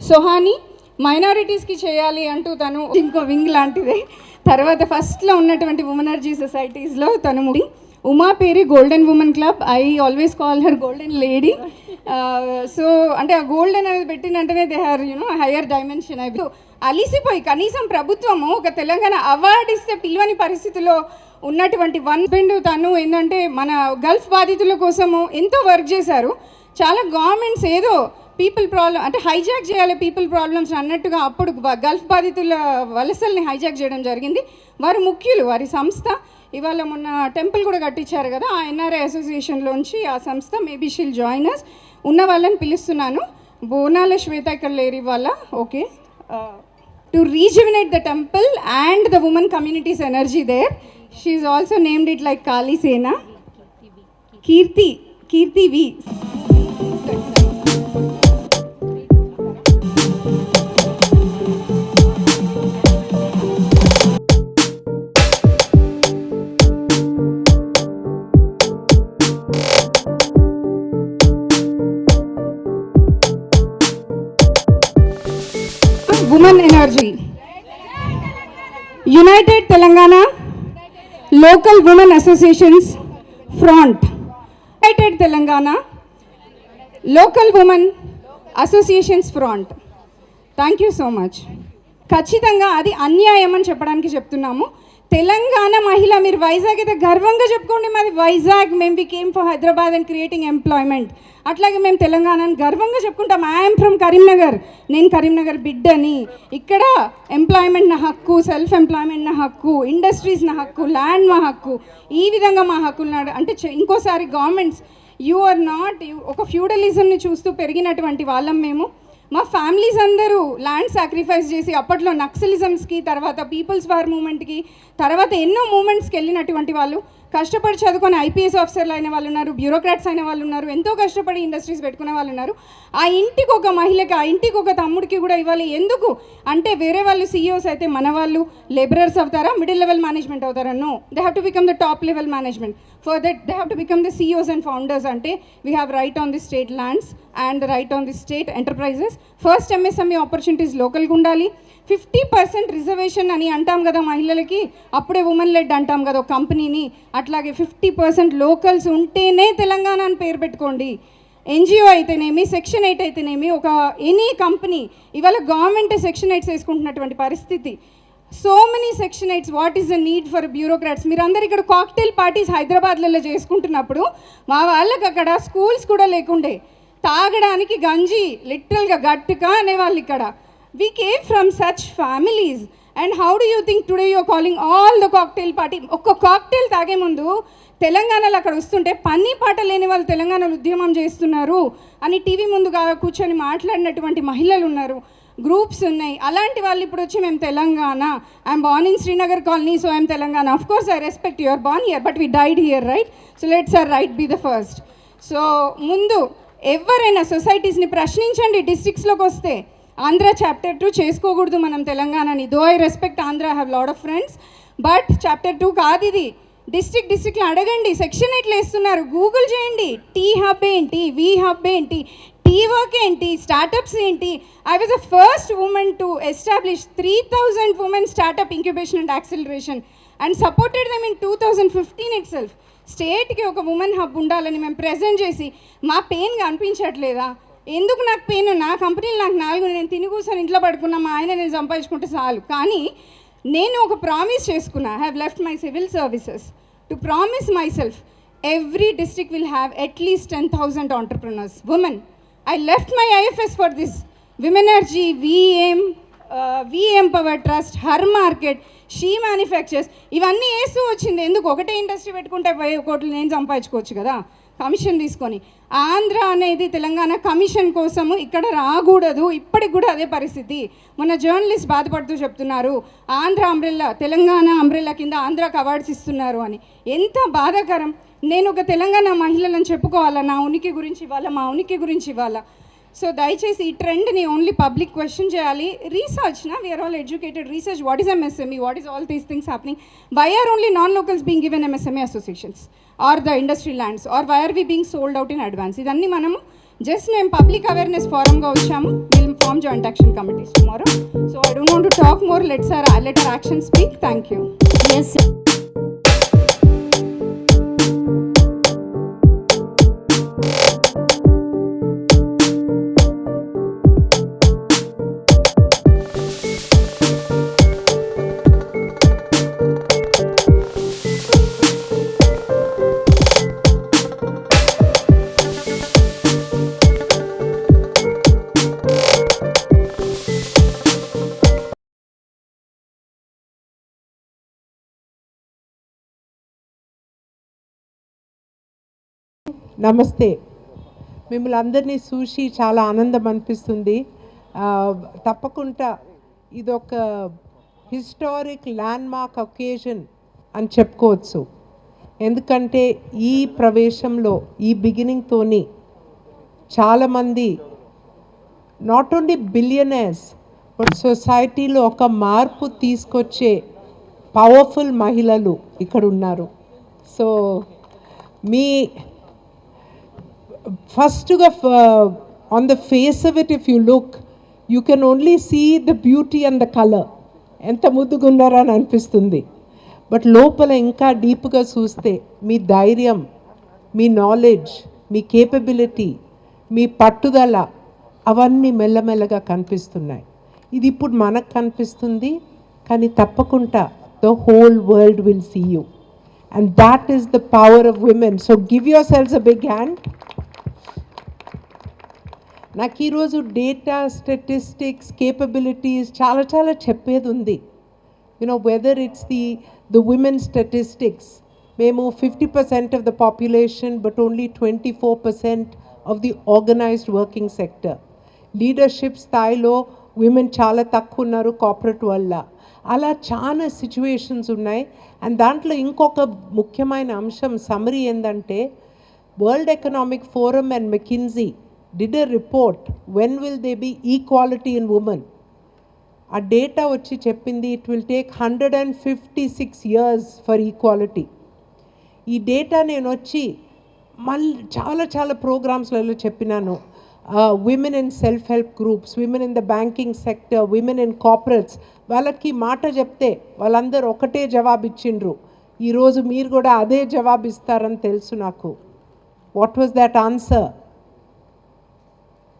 సొహాని మైనారిటీస్కి చేయాలి అంటూ తను ఇంకో వింగ్ లాంటిదే. తర్వాత ఫస్ట్లో ఉన్నటువంటి ఉమెనర్జీ సొసైటీస్లో తను ముడి. ఉమా పేరు golden women club I always call her golden lady so అంటే ఆ గోల్డెన్ అనేది పెట్టిన వెంటనే they are you know higher dimension అవి అలిసిపోయి కనీసం ప్రభుత్వము ఒక తెలంగాణ అవార్డు ఇస్తే పిలవని పరిస్థితిలో ఉన్నటువంటి వన్ బెండ్ తను ఏంటంటే మన గల్ఫ్ బాధితుల కోసము ఎంతో వర్క్ చేశారు. చాలా గవర్నమెంట్స్ ఏదో పీపుల్ ప్రాబ్లం అంటే హైజాక్ చేయాలి పీపుల్ ప్రాబ్లమ్స్ అన్నట్టుగా అప్పుడు గల్ఫ్ బాధితుల వలసల్ని హైజాక్ చేయడం జరిగింది. వారు ముఖ్యులు వారి సంస్థ. ఇవాళ మొన్న టెంపుల్ కూడా కట్టించారు కదా ఆ ఎన్ఆర్ఐ అసోసియేషన్లోంచి ఆ సంస్థ మేబీ షీల్ జాయినర్స్ ఉన్న వాళ్ళని పిలుస్తున్నాను. బోనాల శ్వేత ఇక్కడ లేరు ఇవాళ okay. To rejuvenate the temple and the women communities energy there she also named it like Kalisena Keerthi Keerthi we local women associations front United Telangana local women associations front thank you so much ఖచ్చితంగా అది అన్యాయం అని చెప్పడానికి చెప్తున్నాము. తెలంగాణ మహిళ మీరు వైజాగ్ అయితే గర్వంగా చెప్పుకోండి మాది వైజాగ్. మేము we came for Hyderabad and creating employment అట్లాగే మేము తెలంగాణని గర్వంగా చెప్పుకుంటాం. ఐఎమ్ ఫ్రమ్ కరీంనగర్ నేను కరీంనగర్ బిడ్డని. ఇక్కడ ఎంప్లాయ్మెంట్ నా హక్కు సెల్ఫ్ ఎంప్లాయ్మెంట్ నా హక్కు ఇండస్ట్రీస్ నా హక్కు ల్యాండ్ మా హక్కు. ఈ విధంగా మా హక్కులు నాడు అంటే ఇంకోసారి గవర్నమెంట్స్ యు ఆర్ నాట్ ఒక ఫ్యూడలిజంని చూస్తూ పెరిగినటువంటి వాళ్ళం మేము. మా ఫ్యామిలీస్ అందరూ ల్యాండ్ సాక్రిఫైస్ చేసి అప్పట్లో నక్సలిజమ్స్కి తర్వాత పీపుల్స్ వార్ మూమెంట్కి తర్వాత ఎన్నో మూమెంట్స్కి వెళ్ళినటువంటి వాళ్ళు కష్టపడి చదువుకొని ఐపీఎస్ ఆఫీసర్లు అయిన వాళ్ళు ఉన్నారు బ్యూరోక్రాట్స్ అయిన వాళ్ళు ఉన్నారు ఎంతో కష్టపడి ఇండస్ట్రీస్ పెట్టుకునే వాళ్ళు ఉన్నారు. ఆ ఇంటికి ఒక మహిళకి ఆ ఇంటికి ఒక తమ్ముడికి కూడా ఇవ్వాలి. ఎందుకు? అంటే వేరే వాళ్ళు సీఈఓస్ అయితే మన వాళ్ళు లేబరర్స్ అవుతారా? మిడిల్ లెవెల్ మేనేజ్మెంట్ అవుతారా? No they have to become the top level management for that they have to become the CEOs and founders అంటే we have right on the state lands and right on the state enterprises first MSME opportunities లోకల్గా ఉండాలి. Fifty percent reservation అని అంటాం కదా మహిళలకి. అప్పుడే women lead అంటాం కదా ఒక కంపెనీని. అట్లాగే ఫిఫ్టీ పర్సెంట్ లోకల్స్ ఉంటేనే తెలంగాణ అని పేరు పెట్టుకోండి. ఎన్జిఓ అయితేనేమి సెక్షన్ ఎయిట్ అయితేనేమి ఒక ఎనీ కంపెనీ ఇవాళ గవర్నమెంట్ సెక్షన్ ఎయిట్స్ వేసుకుంటున్నటువంటి పరిస్థితి. So many section eights what is the need for bureaucrats మీరందరూ ఇక్కడ కాక్టైల్ పార్టీస్ హైదరాబాద్లలో చేసుకుంటున్నప్పుడు మా వాళ్ళకి అక్కడ స్కూల్స్ కూడా లేకుండే. తాగడానికి గంజి లిటరల్గా గట్టుగా అనేవాళ్ళు ఇక్కడ. We came from such families and how do you think today your calling all the cocktail party ఒక్క కాక్టైల్ తాగే ముందు తెలంగాణలో అక్కడ వస్తుంటే పని పాట లేని వాళ్ళు తెలంగాణలో ఉద్యమం చేస్తున్నారు అని టీవీ ముందుగా కూర్చొని మాట్లాడినటువంటి మహిళలు ఉన్నారు. గ్రూప్స్ ఉన్నాయి. అలాంటి వాళ్ళు ఇప్పుడు వచ్చి మేము Telangana I'm born in Srinagar colony so I'm Telangana. Of course I respect your born year but we died here right so let's are right be the first so ముందు ఎవరైనా సొసైటీస్ని ప్రశ్నించండి డిస్ట్రిక్ట్స్లోకి వస్తే. ఆంధ్ర చాప్టర్ టూ చేసుకోకూడదు మనం తెలంగాణని. Though I respect Andhra have lot of friends but chapter two కాదు ఇది. District డిస్ట్రిక్ట్లో అడగండి. సెక్షన్ ఎట్లా వేస్తున్నారు? గూగుల్ చేయండి. టీ హబ్ ఏంటి? వి హబ్ ఏంటి? టీ వర్క్ ఏంటి? స్టార్టప్స్ ఏంటి? I was the first women to establish three thousand women startup incubation and acceleration and supported them in two thousand fifteen itself స్టేట్కి ఒక ఉమెన్ హబ్ ఉండాలని మేము present చేసి మా పెయిన్గా అనిపించట్లేదా? ఎందుకు నాకు పెయిన్ నా కంపెనీలు నాకు నాలుగు నేను తిని కూర్చొని ఇంట్లో పడుకున్నా మా ఆయన నేను సంపాదించుకుంటే చాలు. కానీ నేను ఒక ప్రామిస్ చేసుకున్నా have left my civil services to promise myself every district will have at least ten thousand entrepreneurs women I left my IFS for this Womenergy VM VM power trust her market she manufactures ఇవన్నీ వేస్తూ వచ్చింది. ఎందుకు? ఒకటే industry పెట్టుకుంటే వెయ్యి కోట్లు నేను సంపాదించుకోవచ్చు కదా. కమిషన్ తీసుకొని. ఆంధ్ర అనేది తెలంగాణ కమిషన్ కోసము ఇక్కడ రాకూడదు ఇప్పటికి కూడా అదే పరిస్థితి. మొన్న జర్నలిస్ట్ బాధపడుతూ చెప్తున్నారు ఆంధ్ర అంబ్రెల్లా తెలంగాణ అంబ్రెల్లా కింద ఆంధ్రాకి అవార్డ్స్ ఇస్తున్నారు అని. ఎంత బాధాకరం. నేను ఒక తెలంగాణ మహిళలను చెప్పుకోవాలా? నా ఉనికి గురించి ఇవ్వాలా? మా ఉనికి గురించి ఇవ్వాలా? సో దయచేసి ఈ ట్రెండ్ని ఓన్లీ పబ్లిక్ క్వశ్చన్ చేయాలి. రీసెర్చ్ నా we are all educated research what is MSME what is all these things happening why are only non locals being given MSME associations are the industry lands are why are we being sold out in advance ఇదన్నీ మనము just మేము public awareness ఫారంగా వచ్చాము. Will form joint action committees tomorrow so I don't want to talk more let's are let are action speak thank you yes నమస్తే. మిమ్మల్ని అందరినీ చూసి చాలా ఆనందం అనిపిస్తుంది. తప్పకుండా ఇదొక హిస్టారిక్ ల్యాండ్మార్క్ ఒకేజన్ అని చెప్పుకోవచ్చు. ఎందుకంటే ఈ ప్రవేశంలో ఈ బిగినింగ్తోని చాలామంది నాట్ ఓన్లీ బిలియనర్స్ బట్ సొసైటీలో ఒక మార్పు తీసుకొచ్చే పవర్ఫుల్ మహిళలు ఇక్కడ ఉన్నారు సో మీ ఫస్ట్గా on the face of it if you look you can only see the beauty and the colour ఎంత ముద్దుగున్నారా అని అనిపిస్తుంది. బట్ లోపల ఇంకా డీప్గా చూస్తే మీ ధైర్యం మీ నాలెడ్జ్ మీ కేపబిలిటీ మీ పట్టుదల అవన్నీ మెల్లమెల్లగా కనిపిస్తున్నాయి. ఇది ఇప్పుడు మనకు కనిపిస్తుంది కానీ తప్పకుండా the whole world will see you and that is the power of women so give your selves a big hand నాకు ఈరోజు డేటా స్టాటిస్టిక్స్ కేపబిలిటీస్ చాలా చాలా చెప్పేది ఉంది. You know whether it's the the women statistics మేము fifty percent of the population but only twenty four percent of the organised working sector leadership స్థాయిలో women చాలా తక్కువ ఉన్నారు కార్పొరేట్ వల్ల. అలా చాలా సిచ్యువేషన్స్ ఉన్నాయి. అండ్ దాంట్లో ఇంకొక ముఖ్యమైన అంశం సమరీ ఏంటంటే World Economic Forum and McKinsey did a report when will they be equality in women ఆ డేటా వచ్చి చెప్పింది it will take hundred and fifty six years for equality ఈ డేటా నేను వచ్చి మళ్ళీ చాలా చాలా ప్రోగ్రామ్స్లలో చెప్పినాను. Women in self help groups women in the banking sector women in corporates వాళ్ళకి మాట చెప్తే వాళ్ళందరూ ఒకటే జవాబు ఇచ్చిండ్రు ఈరోజు మీరు కూడా అదే జవాబు ఇస్తారని తెలుసు నాకు. What was that answer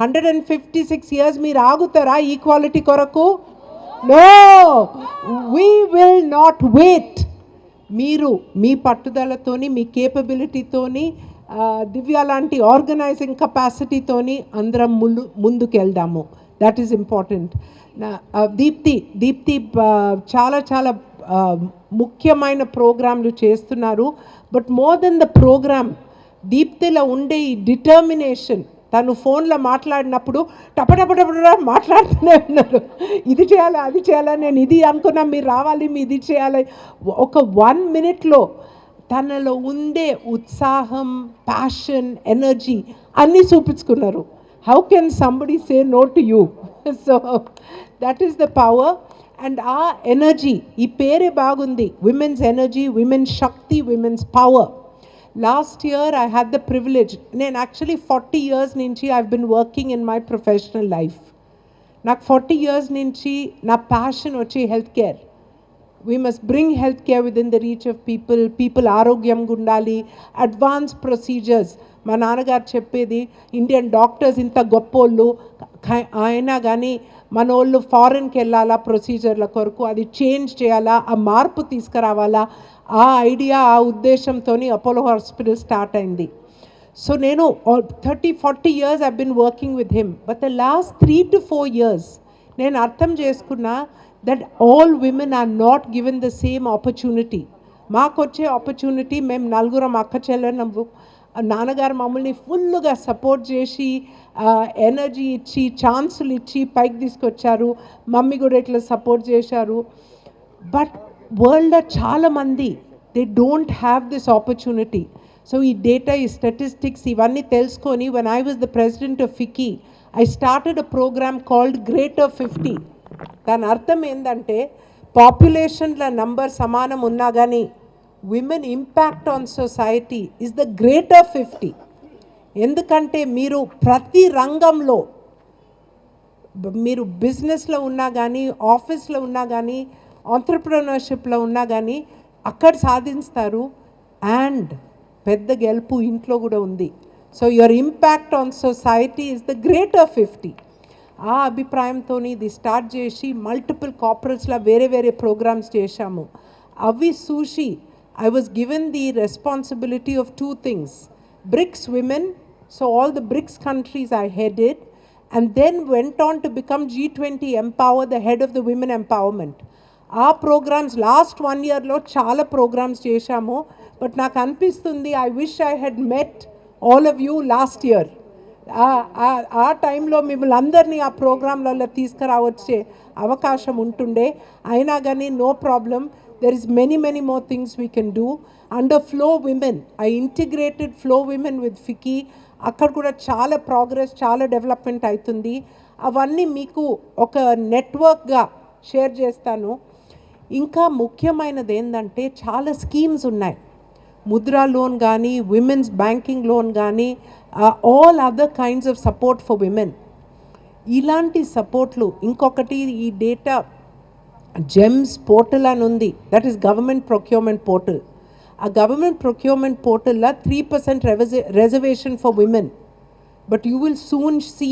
hundred and fifty six years మీరు ఆగుతారా ఈక్వాలిటీ కొరకు? No! We will not wait మీరు మీ పట్టుదలతోని మీ కేపబిలిటీతోని దివ్య లాంటి ఆర్గనైజింగ్ కెపాసిటీతోని అందరం ముందు ముందుకెళ్దాము. That is important Deepthi Deepthi చాలా చాలా ముఖ్యమైన ప్రోగ్రాంలు చేస్తున్నారు. But more than the programme దీప్తిలో ఉండే ఈ డిటర్మినేషన్ తను ఫోన్లో మాట్లాడినప్పుడు టపటపటపట మాట్లాడుతూనే ఉన్నారు ఇది చేయాలి అది చేయాలి నేను ఇది అనుకున్నా మీరు రావాలి మీ ఇది చేయాలి ఒక వన్ మినిట్లో తనలో ఉండే ఉత్సాహం ప్యాషన్ ఎనర్జీ అన్నీ చూపించుకున్నారు how can somebody say no to you so that is the power and ఆ ఎనర్జీ ఈ పేరే బాగుంది women's energy women's Shakti women's power last year I had the privilege నేను యాక్చువల్లీ ఫార్టీ ఇయర్స్ నుంచి I been working in my professional life నాకు forty years నుంచి నా passion వచ్చి health care we must bring health care within the reach of people people ఆరోగ్యంగా ఉండాలి advance procedures మా నాన్నగారు చెప్పేది ఇండియన్ డాక్టర్స్ ఇంత గొప్పోళ్ళు క- అయినా కానీ మన వాళ్ళు ఫారెన్కి వెళ్ళాలా ప్రొసీజర్ల కొరకు అది చేంజ్ చేయాలా ఆ మార్పు తీసుకురావాలా ఆ ఐడియా ఆ ఉద్దేశంతో అపోలో హాస్పిటల్ స్టార్ట్ అయింది. సో నేను thirty forty years I been working with him but the last three to four years నేను అర్థం చేసుకున్నా that all women are not given the same opportunity మాకు వచ్చే ఆపర్చునిటీ మేము నలుగురం అక్క చెల్లెనము నాన్నగారు మమ్మల్ని ఫుల్గా సపోర్ట్ చేసి ఎనర్జీ ఇచ్చి ఛాన్సులు ఇచ్చి పైకి తీసుకొచ్చారు. మమ్మీ కూడా ఇట్లా సపోర్ట్ చేశారు. బట్ వరల్డ్లో చాలామంది they don't have this opportunity so ఈ డేటా ఈ స్టాటిస్టిక్స్ ఇవన్నీ తెలుసుకొని one I was the president of FICCI I started a programme called great of fifty దాని అర్థం ఏంటంటే పాపులేషన్ల నంబర్ సమానం ఉన్నా కానీ women impact on society is the greater fifty ఎందుకంటే మీరు ప్రతి రంగంలో మీరు బిజినెస్లో ఉన్నా కానీ ఆఫీస్లో ఉన్నా కానీ ఆంటర్ప్రినర్షిప్లో ఉన్నా కానీ అక్కడ సాధిస్తారు అండ్ పెద్ద గెలుపు ఇంట్లో కూడా ఉంది so your impact on society is the greater fifty ఆ అభిప్రాయంతో ఇది స్టార్ట్ చేసి మల్టిపుల్ కార్పొరేట్స్లో వేరే వేరే ప్రోగ్రామ్స్ చేశాము అవి చూసి I was given the responsibility of two things BRICS women so all the BRICS countries I headed and then went on to become G20 Empower, the head of the women empowerment. ఆ programmes last one ఇయర్లో చాలా programmes చేశాము. But నాకు అనిపిస్తుంది I wish I had met all of you last year ఆ టైంలో మిమ్మల్ని అందరినీ ఆ ప్రోగ్రాంలలో తీసుకురావచ్చే అవకాశం ఉంటుండే. అయినా కానీ no problem there is many many more things we can do under FLO women I integrated FLO women with FICCI అక్కడ కూడా చాలా ప్రోగ్రెస్ చాలా డెవలప్మెంట్ అవుతుంది. అవన్నీ మీకు ఒక నెట్వర్క్గా షేర్ చేస్తాను. ఇంకా ముఖ్యమైనది ఏంటంటే చాలా స్కీమ్స్ ఉన్నాయి. ముద్రా లోన్ కానీ విమెన్స్ బ్యాంకింగ్ లోన్ కానీ all other kinds of support for women ఇలాంటి సపోర్ట్లు ఇంకొకటి ఈ డేటా జెమ్స్ పోర్టల్ అని ఉంది. That is government procurement portal ఆ గవర్నమెంట్ ప్రొక్యూర్మెంట్ పోర్టల్లో three percent reservation for women but you will soon see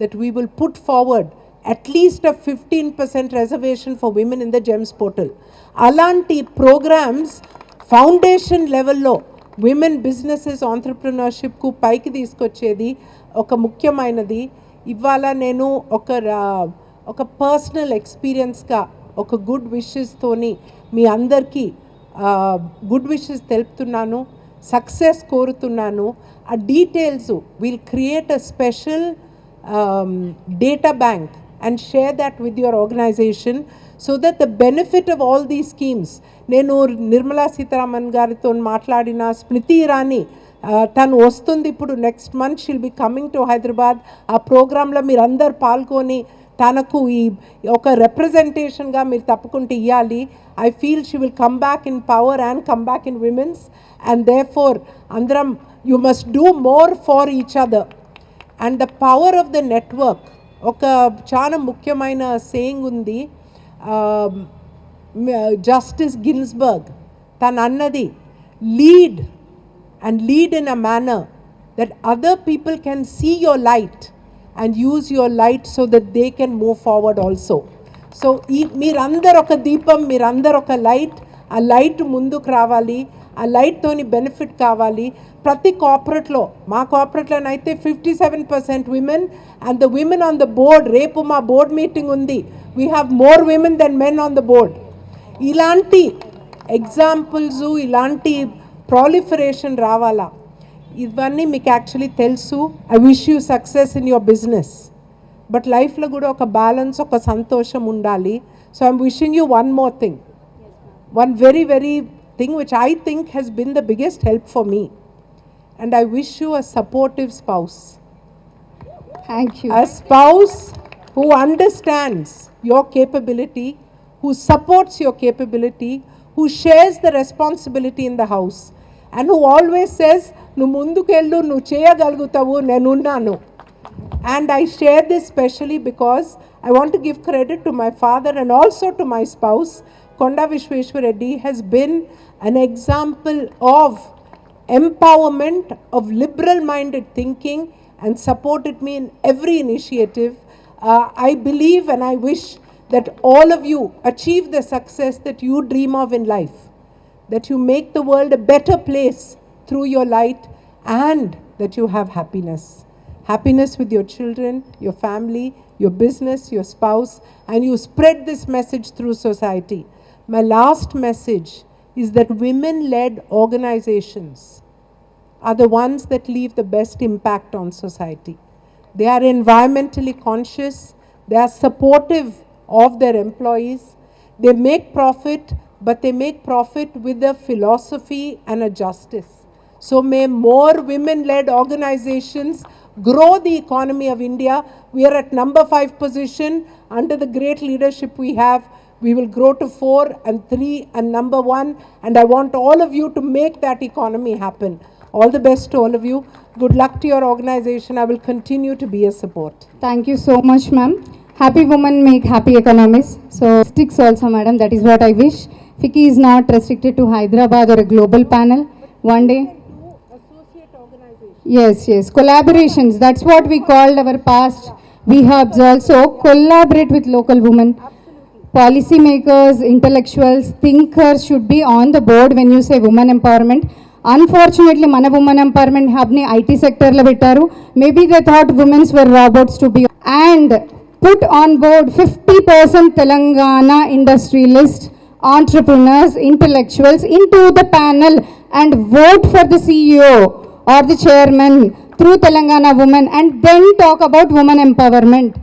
that we will put forward at least a 15% reservation for women in the GEMS portal. అలాంటి programmes foundation లెవెల్లో women businesses ఆంటర్ప్రినర్షిప్కు పైకి తీసుకొచ్చేది ఒక ముఖ్యమైనది ఇవాళ నేను ఒక రా- ఒక పర్సనల్ ఎక్స్పీరియన్స్గా ఒక గుడ్ విషెస్తోని మీ అందరికీ గుడ్ విషెస్ తెలుపుతున్నాను సక్సెస్ కోరుతున్నాను ఆ details will create a special data bank and share that with your organisation so that the benefit of all the schemes నేను నిర్మలా సీతారామన్ గారితో మాట్లాడిన స్మృతి ఇరానీ ఆ, తను వస్తుంది ఇప్పుడు next month she'll be coming to Hyderabad ఆ ప్రోగ్రాంలో మీరు అందరు పాల్గొని తనకు ఈ ఒక రిప్రజెంటేషన్గా మీరు తప్పకుండా ఇవ్వాలి I feel she will come back in power and come back in women's and they for అందరం you must do more for each other and the power of the network ఒక చాలా ముఖ్యమైన సేయింగ్ ఉంది. Um, జస్టిస్ గిన్స్బర్గ్ తను అన్నది lead and lead in a manner that other people can see your light and use your light so that they can move forward also so ఈ మీరందరు ఒక దీపం మీరందరూ ఒక లైట్ ఆ లైట్ ముందుకు రావాలి. ఆ లైట్తోని బెనిఫిట్ కావాలి. ప్రతి కార్పొరేట్లో మా కార్పొరేట్లోనైతే fifty seven percent women and the women on the board రేపు మా బోర్డ్ మీటింగ్ ఉంది. We have more women than men on the board ఇలాంటి ఎగ్జాంపుల్స్ ఇలాంటి ప్రాలిఫరేషన్ రావాలా? ఇవన్నీ మీకు యాక్చువల్లీ తెలుసు. I wish you success in your business but లైఫ్లో కూడా ఒక బ్యాలెన్స్ ఒక సంతోషం ఉండాలి. So I'm wishing you one more thing one very very Thing which I think has been the biggest help for me and I wish you a supportive spouse Thank you. a spouse who understands your capability, who supports your capability, who shares the responsibility in the house, and who always says, నువ్వు ముందుకెళ్ళు నువ్వు చేయగలుగుతావు నేనున్నాను and I share this specially because I want to give credit to my father and also to my spouse. Konda Vishweshwar Reddy has been an example of empowerment, of liberal minded thinking, and supported me in every initiative. Uh, I believe and I wish that all of you achieve the success that you dream of in life that you make the world a better place through your light and that you have happiness. Happiness with your children, your family, your business, your spouse, and you spread this message through society. My last message is that women led organizations are the ones that leave the best impact on society. They are environmentally conscious, they are supportive of their employees, they make profit, but they make profit with a philosophy and a justice. So, may more women led organizations grow the economy of India. We are at number five position under the great leadership we have. We will grow to four and three and number one. And I want all of you to make that economy happen. All the best to all of you. Good luck to your organization. I will continue to be a support. Thank you so much, ma'am. Happy women make happy economies. So sticks also, madam. That is what I wish. FICCI is not restricted to Hyderabad or a global panel. One day. Yes, yes. Collaborations. That's what we called our past. We hubs also collaborate with local women. Policy makers intellectuals thinkers should be on the board when you say women empowerment unfortunately మన women empowerment హబ్ని IT సెక్టర్లో పెట్టారు. Maybe they thought womens were robots to be and put on board fifty percent Telangana industrialists entrepreneurs intellectuals into the panel and vote for the CEO or the chairman through Telangana women and then talk about women empowerment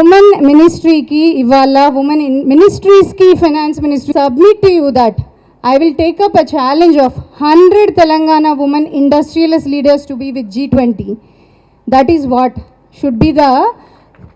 women మినిస్ట్రీకి ఇవాళ women మినిస్ట్రీస్కి finance ministry submit to you that I will take up a challenge of hundred Telangana women industrialist leaders to be with G twenty that is what should be the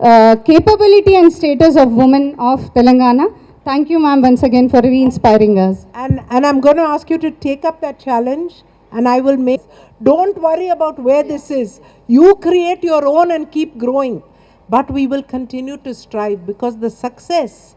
uh, capability and status of women of Telangana. Thank you, ma'am, once again for re-inspiring us. And, and I'm going to ask you to take up that challenge and I will make. Don't worry about where this is. You create your own and keep growing. But we will continue to strive because the success